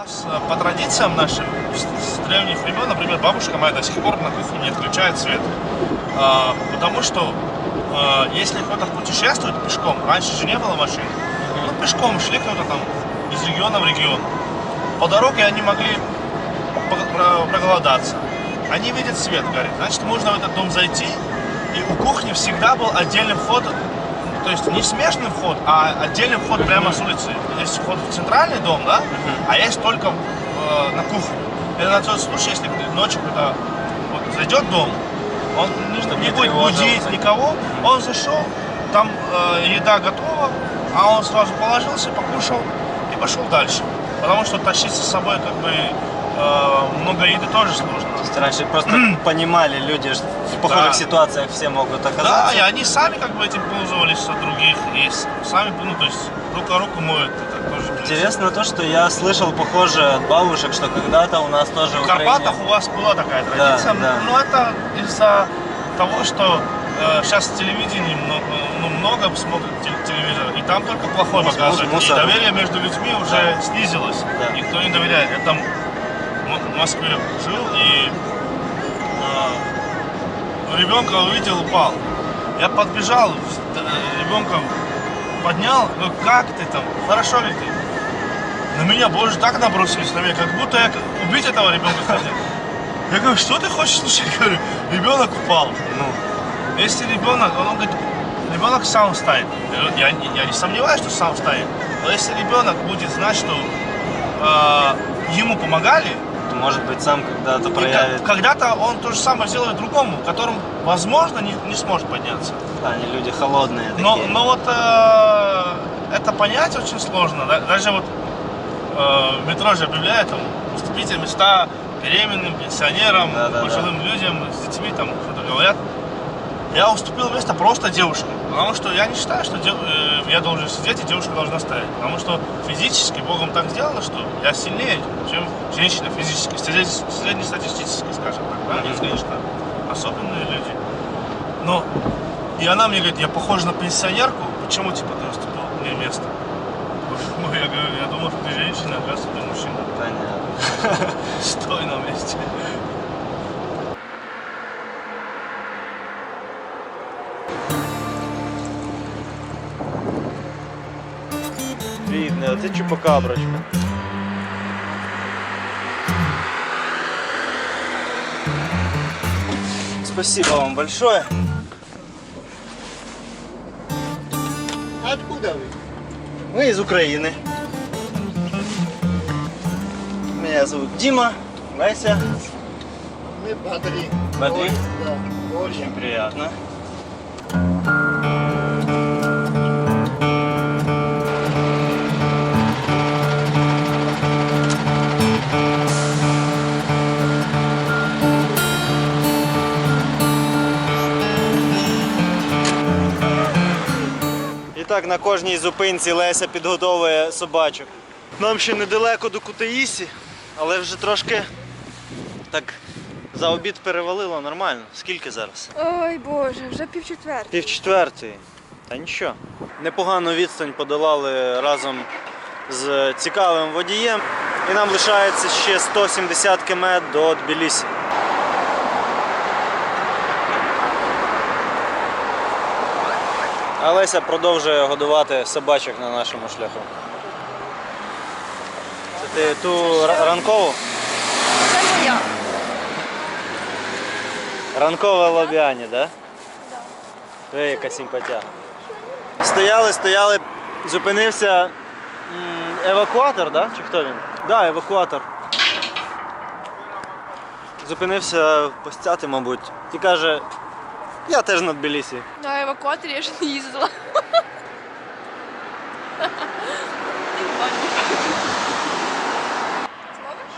нас э, по традициям нашим с древних времен, например, бабушка моя до сих пор на кухне не отключает свет, а, потому что а, если кто-то путешествует пешком, раньше же не было машин, ну пешком шли кто-то там из региона в регион, по дороге они могли проголодаться, они видят свет горит, значит можно в этот дом зайти, и у кухни всегда был отдельный вход то есть не смешанный вход, а отдельный вход прямо с улицы. Есть вход в центральный дом, да, а есть только э, на кухню. Это на тот случай, если ночью кто-то вот, зайдет в дом, он не, Чтобы не не будет будить никого, он зашел, там э, еда готова, а он сразу положился, покушал и пошел дальше. Потому что тащить с собой как бы э, много еды тоже сложно. То есть раньше просто понимали люди, что в похожих Да. ситуациях все могут Да, оказаться. и они сами как бы этим пользовались от других, и сами, ну, то есть рука руку это тоже принцип. Интересно то, что я слышал похоже от бабушек, что когда-то у нас тоже В Украине... Карпатах у вас была такая традиция, да. но это из-за того, что э, сейчас телевидение много, ну, много смотрят тел- телевизор, и там только плохое Мус- показывают. И доверие между людьми уже снизилось. Да. Никто не доверяет. В Москве жил и э, ребенка увидел, упал. Я подбежал, э, ребенка поднял, говорю, как ты там, хорошо ли ты? На меня боже так набросились на меня, как будто я убить этого ребенка хотел. Я говорю, что ты хочешь слушать? Я говорю, ребенок упал. Ну, Если ребенок, он говорит, ребенок сам встанет. Я, не- я не сомневаюсь, что сам встанет. Но если ребенок будет знать, что э, ему помогали, может быть, сам когда-то проявит... когда-то он то же самое сделает другому, которым, возможно, не, не сможет подняться. Они люди холодные Но, такие. но вот э, это понять очень сложно. Да- Даже вот э, метро же объявляют там уступите места беременным, пенсионерам, Да-да-да. пожилым людям, с детьми там что-то говорят. Я уступил место просто девушкам, потому что я не считаю, что дев- э, я должен сидеть и девушка должна стоять. Потому что физически Богом так сделано, что я сильнее, чем женщина физически, средне- среднестатистически, скажем так. Да? Есть, конечно, особенные люди. Но и она мне говорит, я похожа на пенсионерку, почему типа ты уступил мне место? Ну, я говорю, я думал, что ты женщина, оказывается, ты мужчина. Понятно. Стой на месте. Бідне, оце чупакаброчка. Спасибо вам большое. Откуда вы? Мы из Украины. Меня зовут Дима, Леся. Мы Бадри. Бадри? Очень, Да. Очень приятно. Так на кожній зупинці Леся підготовує собачок. Нам ще недалеко до Кутаїсі, але вже трошки так за обід перевалило нормально. Скільки зараз? Ой Боже, вже пів четвертої. Пів четвертої. Та нічого. Непогану відстань подолали разом з цікавим водієм. І нам лишається ще 170 км до Тбілісі. А Леся продовжує годувати собачок на нашому шляху. Це ти ту ра- ранкову? Це моя. Ранкове лобіані, так? Да? Ви яка симпатя. Стояли, стояли, зупинився м, евакуатор, да? чи хто він? Так, да, евакуатор. Зупинився постяти, мабуть, і каже, я теж на Тбілісі. На евакуаторі я ж не їздила. Ти в баню. Зловиш?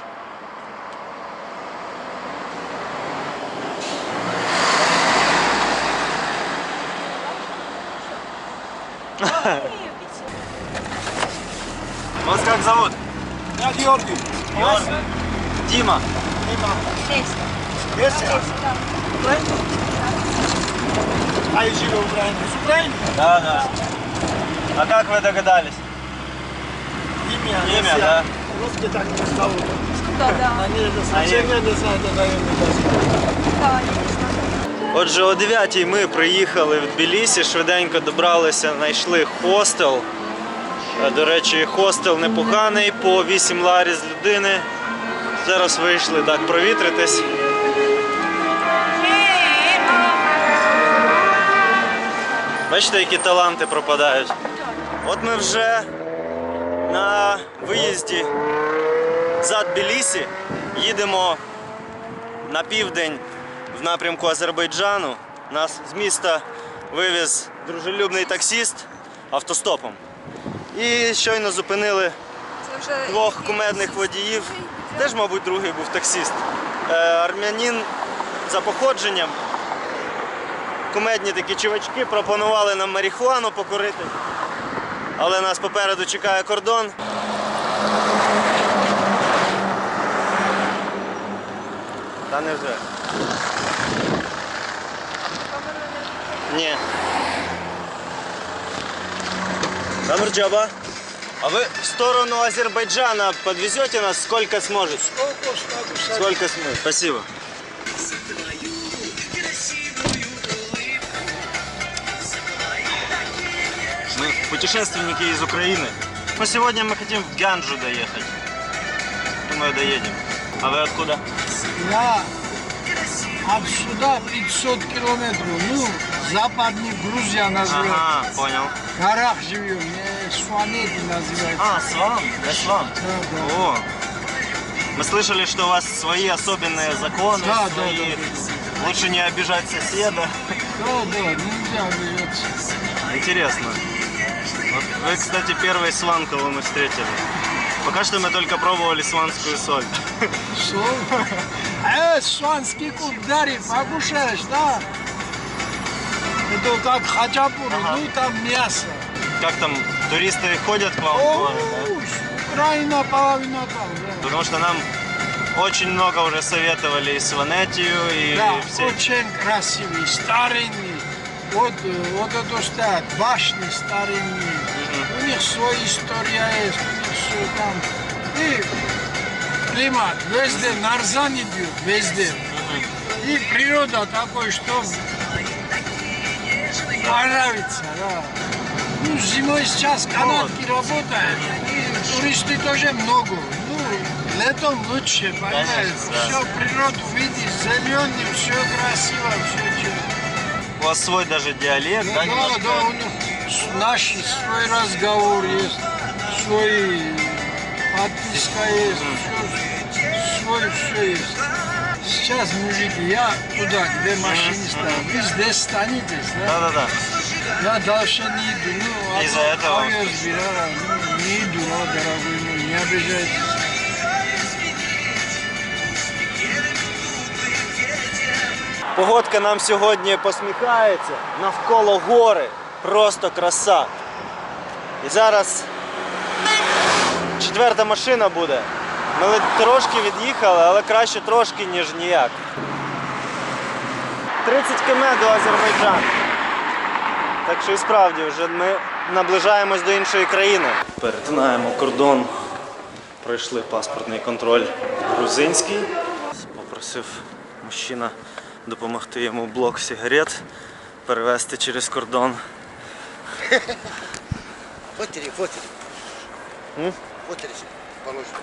Вас как зовут? Я Георгий. Георгий. Дима. Леся? Украина? А я живу в Украине. С Украины? Да, да. А как вы догадались? Имя. Имя, Леся. да? Просто так не стало. Да, да. Они это значения не знают, наверное, даже. Да, я не знаю. Отже, о 9 ми приїхали в Тбілісі, швиденько добралися, знайшли хостел. Е, До речі, хостел непоганий, по 8 ларі з людини. Зараз вийшли так провітритись. Бачите, які таланти пропадають. От ми вже на виїзді за Тбілісі їдемо на південь в напрямку Азербайджану. Нас з міста вивіз дружелюбний таксіст автостопом. І щойно зупинили двох кумедних водіїв. Теж, мабуть, другий був таксіст. Е, армянин за походженням. Кумедні такі чувачки пропонували нам марихуану покурити. Але нас попереду чекає кордон. Та не вже. Ні. Камерджаба. А вы в сторону Азербайджана подвезете нас сколько сможете? Сколько сможете? Спасибо. Мы путешественники из Украины. Но сегодня мы хотим в Ганджу доехать. Думаю, доедем. А вы откуда? Я отсюда 500 километров. Ну, западный Грузия называется. Ага, понял. В горах живем. Не Суанети называется. А, Сван? Да, Сван. Да, да. О, мы слышали, что у вас свои особенные законы, Да, да, свои... да, Лучше не обижать соседа. Да, да, нельзя обижаться. Интересно. Вы, кстати, первый сван, кого мы встретили. Пока что мы только пробовали сванскую соль. Соль. Э, суанский кударь, покушаешь, да? Это как хачапури, Ага. ну там мясо. Как там, туристы ходят к вам О, да? Украина половина там, да. Потому что нам очень много уже советовали и Сванетию, и Да, все. очень красивый, старинный. Вот, э, вот это стоят башни старинные. Них своя история есть, у них все там. И климат везде, нарзан идет, везде. И природа такой, что понравится, да. Ну, зимой сейчас канатки работают, и туристы тоже много. Ну, летом лучше, понимаешь? Да. Все природу видишь, зеленый, все красиво, все У вас свой даже диалект, да? да, немножко? да, у них наш свой разговор есть, свой подписка есть, всё, свой все есть. Сейчас, мужики, я туда, где машинист, вы здесь станетесь, да? Да-да-да. Я дальше не иду, ну, а Из-за то этого? авиасбирала, ну, не иду, а, дорогой мой, не обижайтесь. Погодка нам сьогодні посміхається, навколо гори, Просто краса. І зараз четверта машина буде. Ми трошки від'їхали, але краще трошки, ніж ніяк. 30 км до Азербайджану. Так що і справді вже ми наближаємось до іншої країни. Перетинаємо кордон. Пройшли паспортний контроль грузинський. Попросив мужчина допомогти йому блок сигарет перевезти через кордон. Вот три, вот три. М? Вот три положено.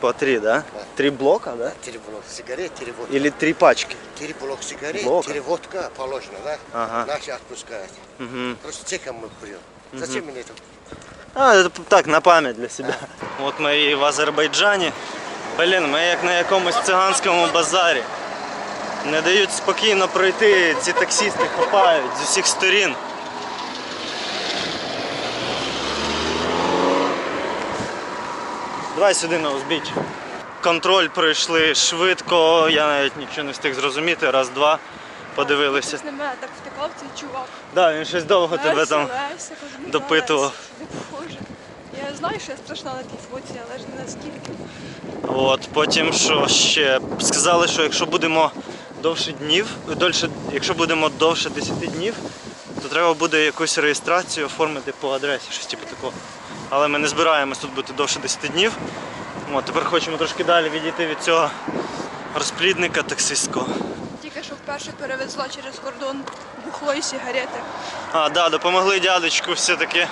По три, да? Три блока, да? Три блок сигарет, три водка. Или три пачки? Три блок сигарет, Блока. три водка положено, да? Ага. Наши отпускают. Угу. Просто цехом мы курим. Зачем мне это? А, это так, на пам'ять для себе. От ми і в Азербайджані. Блін, ми як на якомусь циганському базарі. Не дають спокійно пройти, ці таксісти хапають з усіх сторін. Давай сюди на узбіччя. Контроль пройшли швидко, я навіть нічого не встиг зрозуміти, раз-два подивилися. На мене так втикав цей чувак. Да, він щось довго тебе там. Леся, кажу, ну, допитував. Леся, не. Я знаю, що я страшна на тій фоці, але ж не наскільки. От, потім що ще? Сказали, що якщо будемо довше днів, дольше, якщо будемо довше 10 днів, то треба буде якусь реєстрацію оформити по адресі, щось типу такого. Але ми не збираємось тут бути довше 10 днів. От, тепер хочемо трошки далі відійти від цього розплідника таксистського. Тільки що вперше перевезла через кордон бухло і сигарети. А, да, допомогли дядечку все-таки.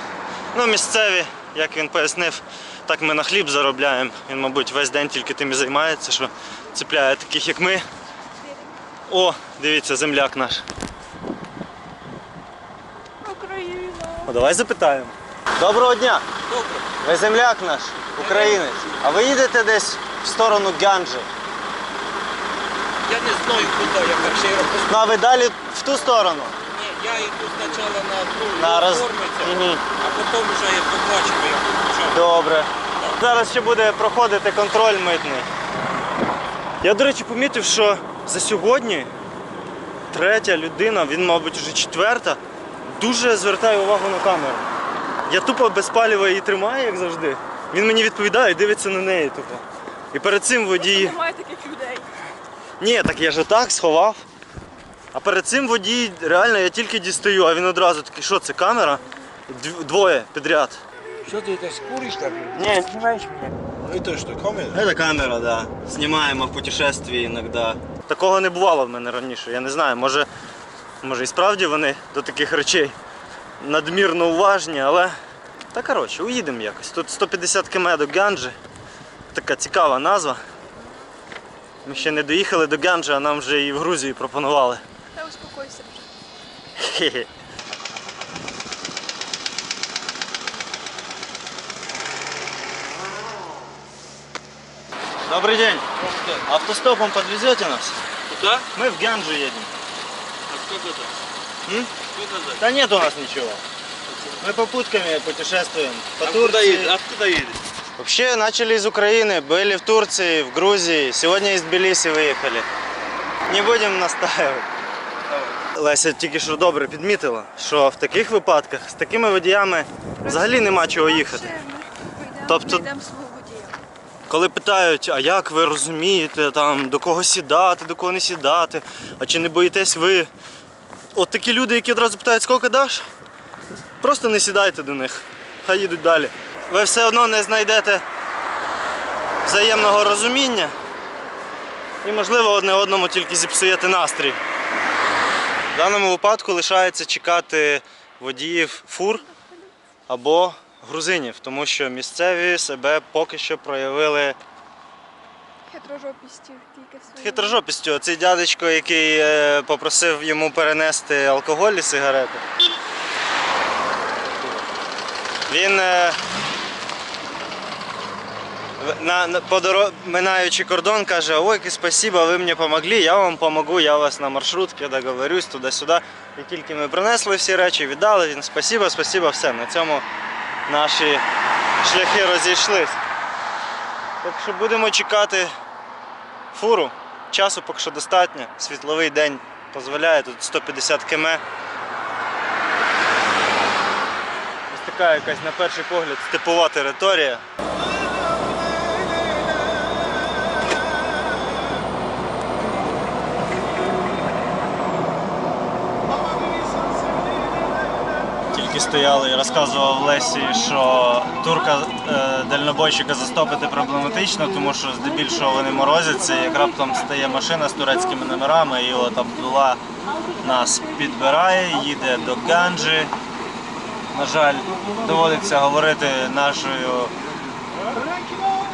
Ну, місцеві, як він пояснив, так ми на хліб заробляємо. Він, мабуть, весь день тільки тим і займається, що цепляє таких, як ми. О, дивіться, земляк наш. Україна. О, давай запитаємо. Доброго дня! Добре. Ви земляк наш, українець. А ви їдете десь в сторону Гянджи? Я не знаю куди, я перший раз. Ну, а ви далі в ту сторону? Ні, я йду спочатку на ту На роз- Мгм. а потім вже я побачив, як включаю. Добре. Зараз ще буде проходити контроль митний. Я, до речі, помітив, що за сьогодні третя людина, він, мабуть, вже четверта, дуже звертає увагу на камеру. Я тупо без паліва її тримаю, як завжди. Він мені відповідає і дивиться на неї тупо. І перед цим водій. Немає таких людей. Ні, так я ж так сховав. А перед цим водій, реально, я тільки дістаю, а він одразу такий, що це камера? Дв- Двоє підряд. Что ты это скуришь так? Ні, Снимаешь меня? Это что, камера? Это камера, да. Знімаємо в путешествии іноді. Такого не бувало в мене раніше. Я не знаю, може, може і справді вони до таких речей надмірно уважні, але. Та коротше, уїдемо якось. Тут 150 км до Гянджи. Така цікава назва. Ми ще не доїхали до Гянджи, а нам вже і в Грузії пропонували. Та успокойся вже. Хе-хе. Добрый день. Автостопом подвезете нас? Куда? Мы в Гянджу едем. А сколько это? М? Сколько это? Да нет у нас ничего. Мы попутками путешествуем. По А куда Турции. едешь? Откуда едешь? Вообще начали из Украины, были в Турции, в Грузии. Сегодня из Тбилиси выехали. Не будем настаивать. Леся тільки що добре підмітила, що в таких випадках з такими водіями взагалі нема чого їхати. Тобто- Тобто... Йдемо свого водія. Коли питають, а як ви розумієте, там, до кого сідати, до кого не сідати, а чи не боїтесь ви. От такі люди, які одразу питають, скільки даш, просто не сідайте до них, хай їдуть далі. Ви все одно не знайдете взаємного розуміння і, можливо, одне одному тільки зіпсуєте настрій. В даному випадку лишається чекати водіїв фур або грузинів, тому що місцеві себе поки що проявили Хитрожопістю тільки хитрожопістю. Цей дядечко, який е, попросив йому перенести алкоголь і сигарети. Він е, на, на, по минаючи кордон, каже, ой, спасибо, ви мені помогли, я вам помогу, я вас на маршрутці договорюсь туди-сюди. І тільки ми принесли всі речі, віддали, він спасибо, спасибо, все. На цьому наші шляхи розійшлись. Так що будемо чекати фуру. Часу поки що достатньо. Світловий день дозволяє, тут 150 км. Ось така якась на перший погляд типова територія. Стояли і розказував Лесі, що турка е, дальнобойщика застопити проблематично, тому що здебільшого вони морозяться, як раптом стає машина з турецькими номерами, і от Абдула нас підбирає, їде до Ганджі. На жаль, доводиться говорити нашою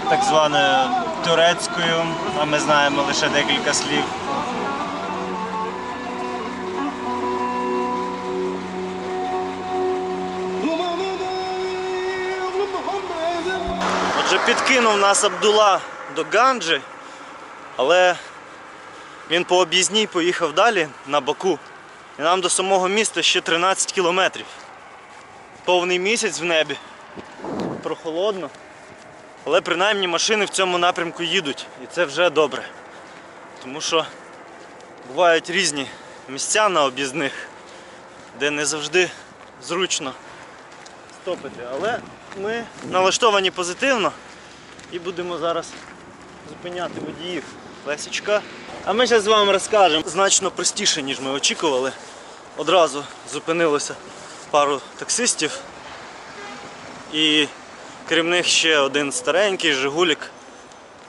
так званою турецькою, а ми знаємо лише декілька слів. Отже, підкинув нас Абдула до Ганджі, але він по об'їзній поїхав далі на Баку. І нам до самого міста ще 13 кілометрів. Повний місяць в небі. Прохолодно. Але принаймні машини в цьому напрямку їдуть. І це вже добре. Тому що бувають різні місця на об'їзних, де не завжди зручно стопити. Але ми налаштовані позитивно і будемо зараз зупиняти водіїв. Лесічка. А ми зараз вам розкажемо значно простіше, ніж ми очікували. Одразу зупинилося пару таксистів. І крім них ще один старенький Жигулік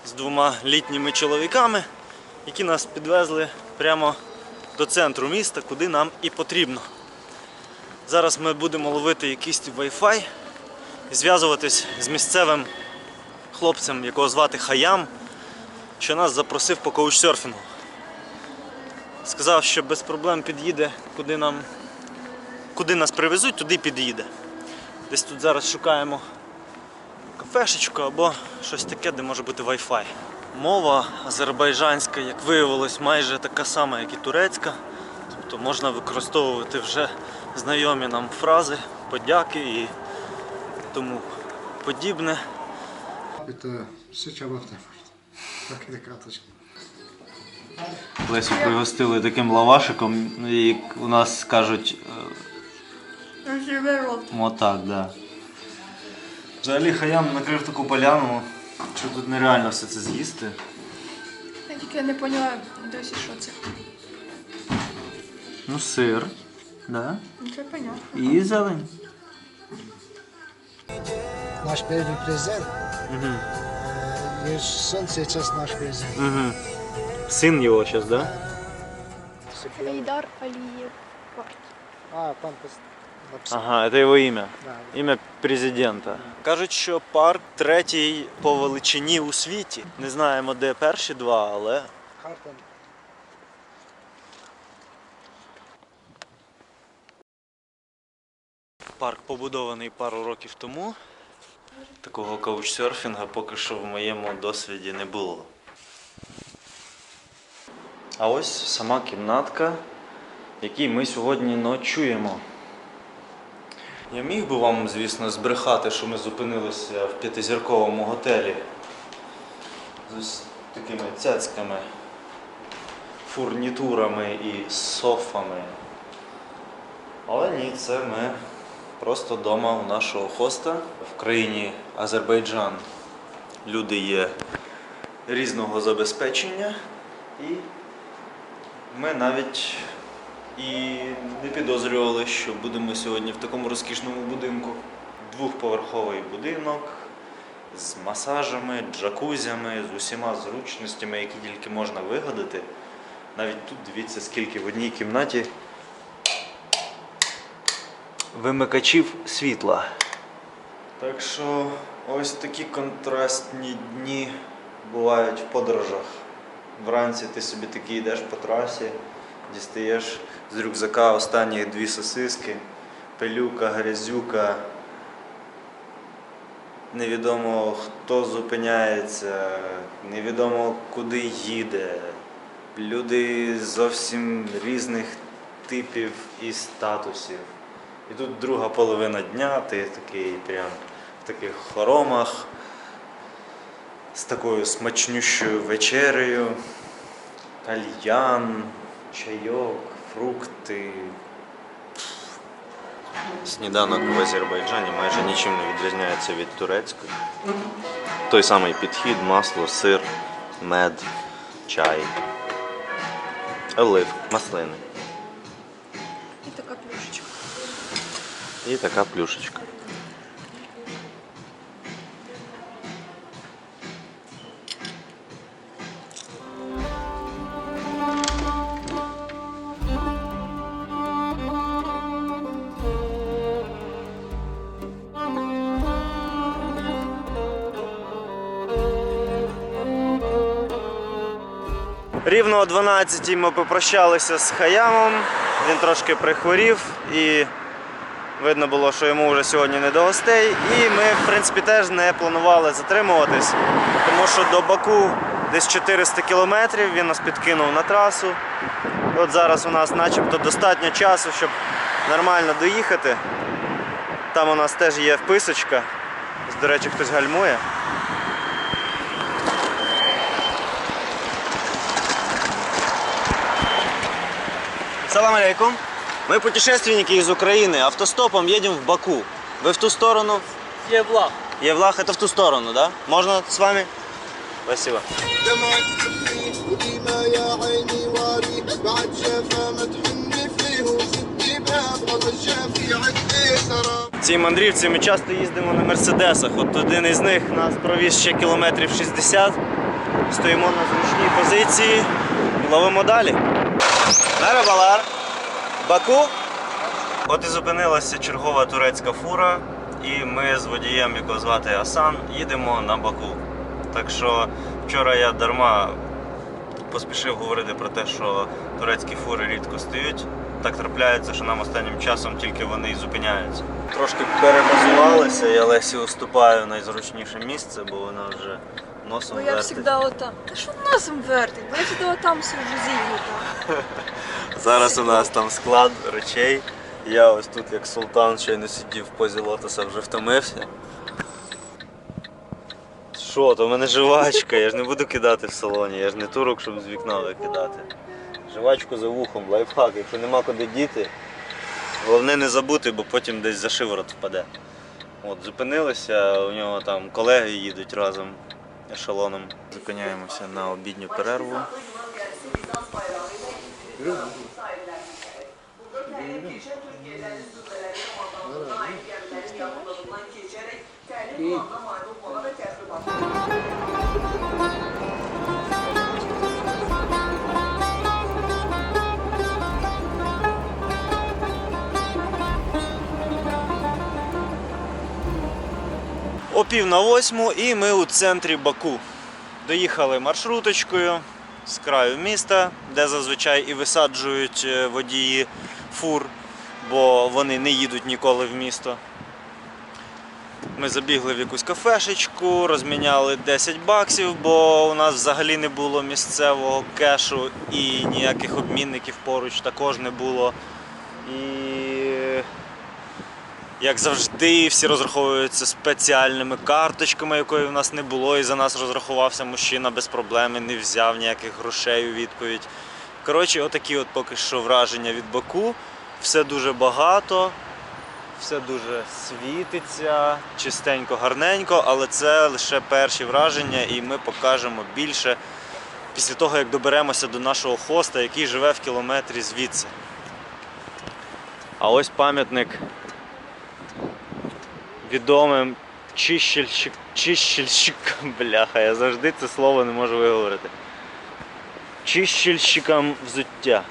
з двома літніми чоловіками, які нас підвезли прямо до центру міста, куди нам і потрібно. Зараз ми будемо ловити якийсь Wi-Fi зв'язуватись з місцевим хлопцем, якого звати Хаям, що нас запросив по коучсерфінгу. Сказав, що без проблем під'їде, куди нам. Куди нас привезуть, туди під'їде. Десь тут зараз шукаємо кафешечку або щось таке, де може бути Wi-Fi. Мова азербайджанська, як виявилось, майже така сама, як і турецька. Тобто можна використовувати вже знайомі нам фрази, подяки і тому подібне. Это все чабахта. Так это карточка. Лесю пригостили таким лавашиком, як у нас кажуть, отак, да. Взагалі хаям накрив таку поляну, що тут нереально все це з'їсти. Я тільки не поняла досі, що це. Ну, сир, да. Ну, Це понятно. І зелень. Наш первый презент. Угу. Э, Сон сейчас наш презент. Угу. Син його зараз, да? Ейдар Алієв. А, там написано. Ага, це його ім'я. Ім'я президента. Кажуть, що парк третій по величині у світі. Не знаємо, де перші два, але Карта. Парк побудований пару років тому. Такого каучсерфінга поки що в моєму досвіді не було. А ось сама кімнатка, в якій ми сьогодні ночуємо. Я міг би вам, звісно, збрехати, що ми зупинилися в п'ятизірковому готелі з ось такими цяцьками, фурнітурами і софами. Але ні, це ми просто вдома у нашого хоста в країні Азербайджан. Люди є різного забезпечення, і ми навіть і не підозрювали, що будемо сьогодні в такому розкішному будинку. Двохповерховий будинок з масажами, джакузями, з усіма зручностями, які тільки можна вигадати. Навіть тут дивіться, скільки в одній кімнаті вимикачів світла. Так що ось такі контрастні дні бувають в подорожах. Вранці ти собі такий йдеш по трасі, дістаєш з рюкзака останні дві сосиски, пилюка, грязюка. Невідомо хто зупиняється, невідомо куди їде. Люди зовсім різних типів і статусів. І тут друга половина дня, ти такий прям в таких хоромах з такою смачнющою вечерею, кальян, чайок, фрукти. Сніданок в Азербайджані майже нічим не відрізняється від турецької. Той самий підхід, масло, сир, мед, чай, олив, маслини. І така плюшечка. Рівно о 12 ми попрощалися з Хаямом. Він трошки прихворів і Видно було, що йому вже сьогодні не до гостей. І ми, в принципі, теж не планували затримуватись, тому що до Баку десь 400 кілометрів він нас підкинув на трасу. От зараз у нас начебто достатньо часу, щоб нормально доїхати. Там у нас теж є вписочка. До речі, хтось гальмує. Салам алейкум. Ми путешественники из України. автостопом едем в Баку. Ви в ту сторону? Євлах. Євлах, это в ту сторону, да? Можна с вами? Спасибо. Ці мандрівці ми часто їздимо на мерседесах. От один із них нас провіз ще кілометрів 60. Стоїмо на зручній позиції ловимо далі. Меребалар. Баку. От і зупинилася чергова турецька фура, і ми з водієм, якого звати Асан, їдемо на Баку. Так що вчора я дарма поспішив говорити про те, що турецькі фури рідко стають. Так трапляється, що нам останнім часом тільки вони і зупиняються. Трошки перебазувалися, я Лесі уступаю в найзручніше місце, бо вона вже носом Бо я вертить. завжди отам. Та що носом вертить? Бо я завжди отам сиджу зігнута. Зараз у нас там склад речей. Я ось тут як султан щойно сидів в позі лотоса, вже втомився. Що, то в мене жвачка, я ж не буду кидати в салоні, я ж не турок, щоб з вікна викидати. Жвачку за вухом, лайфхак, якщо нема куди діти. Головне не забути, бо потім десь за шиворот впаде. От, зупинилися, у нього там колеги їдуть разом ешелоном. Зупиняємося на обідню перерву. О пів на восьму і ми у центрі Баку. Доїхали маршруточкою з краю міста, де зазвичай і висаджують е, водії фур, бо вони не їдуть ніколи в місто. Ми забігли в якусь кафешечку, розміняли 10 баксів, бо у нас взагалі не було місцевого кешу і ніяких обмінників поруч також не було. І як завжди, всі розраховуються спеціальними карточками, якої в нас не було, і за нас розрахувався мужчина без проблеми, не взяв ніяких грошей у відповідь. Коротше, отакі от поки що враження від Баку. Все дуже багато, все дуже світиться, чистенько, гарненько, але це лише перші враження, і ми покажемо більше після того, як доберемося до нашого хоста, який живе в кілометрі звідси. А ось пам'ятник відомим чищельщик, бляха, я завжди це слово не можу виговорити. Чищельщикам взуття.